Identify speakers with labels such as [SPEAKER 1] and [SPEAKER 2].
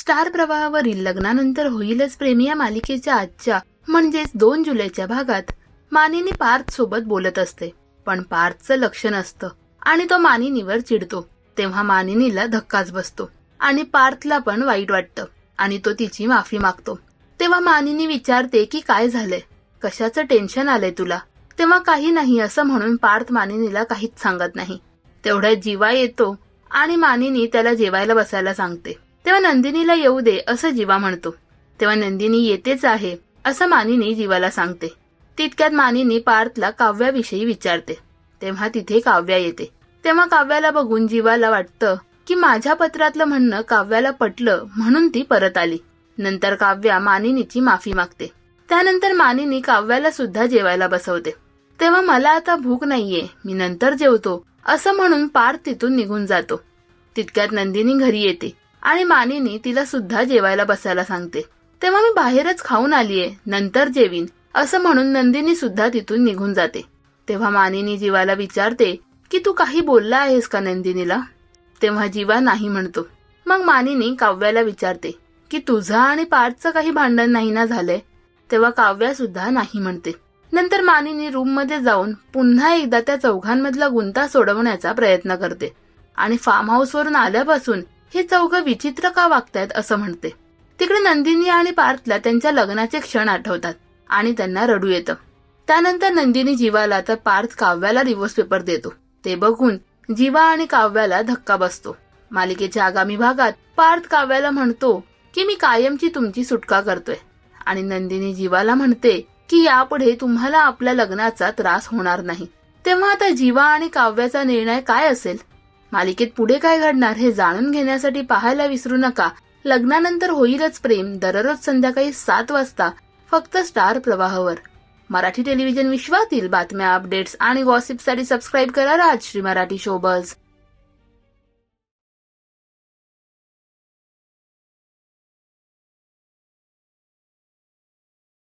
[SPEAKER 1] Star प्रवाहावरील लग्नानंतर होईलच प्रेमी या मालिकेच्या आजच्या म्हणजेच दोन जुलैच्या भागात मानिनी पार्थ सोबत बोलत असते. पण पार्थचं लक्ष नसतं आणि तो मानिनीवर चिडतो. तेव्हा मानिनीला धक्काच बसतो आणि पार्थला पण वाईट वाटतं आणि तो तिची माफी मागतो. तेव्हा मानिनी विचारते की काय झालंय? कशाचं टेन्शन आलंय तुला? तेव्हा काही नाही असं म्हणून पार्थ मानिनीला काहीच सांगत नाही. तेवढ्यात जीवा येतो आणि मानिनी त्याला जेवायला बसायला सांगते. तेव्हा नंदिनीला येऊ दे असं जीवा म्हणतो. तेव्हा नंदिनी येतेच आहे असं मानिनी जीवाला सांगते. तितक्यात मानिनी पार्थला काव्याविषयी विचारते. तेव्हा तिथे काव्या येते. तेव्हा काव्याला बघून जीवाला वाटतं की माझ्या पत्रातलं म्हणणं काव्याला पटलं म्हणून ती परत आली. नंतर काव्या मानिनीची माफी मागते. त्यानंतर मानिनी काव्याला सुद्धा जेवायला बसवते. तेव्हा मला आता भूक नाहीये मी नंतर जेवतो असं म्हणून पार्थ तिथून निघून जातो. तितक्यात नंदिनी घरी येते. आणि मानिनी तिला सुद्धा जेवायला बसायला सांगते. तेव्हा मी बाहेरच खाऊन आलीये नंतर जेवीन असं म्हणून नंदिनी सुद्धा तिथून निघून जाते. तेव्हा मानिनी जीवाला विचारते की तू काही बोलला आहेस का नंदिनीला? तेव्हा जीवा नाही म्हणतो. मग मानिनी काव्याला विचारते की तुझं आणि पार्थचं काही भांडण नाही ना झालंय? तेव्हा काव्या सुद्धा नाही म्हणते. नंतर मानिनी रूममध्ये जाऊन पुन्हा एकदा त्या चौघांमधला गुंता सोडवण्याचा प्रयत्न करते आणि फार्म हाऊस वरून आल्यापासून हे चौघं विचित्र का वागतायत असं म्हणते. तिकडे नंदिनी आणि पार्थला त्यांच्या लग्नाचे क्षण आठवतात आणि त्यांना रडू येतं. त्यानंतर नंदिनी जीवाला तर पार्थ काव्याला डिवोर्स पेपर देतो. ते बघून जीवा आणि काव्याला धक्का बसतो. मालिकेच्या आगामी भागात पार्थ काव्याला म्हणतो की मी कायमची तुमची सुटका करतोय. आणि नंदिनी जीवाला म्हणते की यापुढे तुम्हाला आपल्या लग्नाचा त्रास होणार नाही. तेव्हा आता जीवा आणि काव्याचा निर्णय काय असेल? मालिकेत पुढे काय घडणार हे जाणून घेण्यासाठी पाहायला विसरू नका. लग्नानंतर होईलच प्रेम दररोज संध्याकाळी सात वाजता फक्त स्टार प्रवाहावर. मराठी टेलिव्हिजन विश्वातील बातम्या अपडेट्स आणि गॉसिपसाठी सबस्क्राईब करा राजश्री मराठी शोबज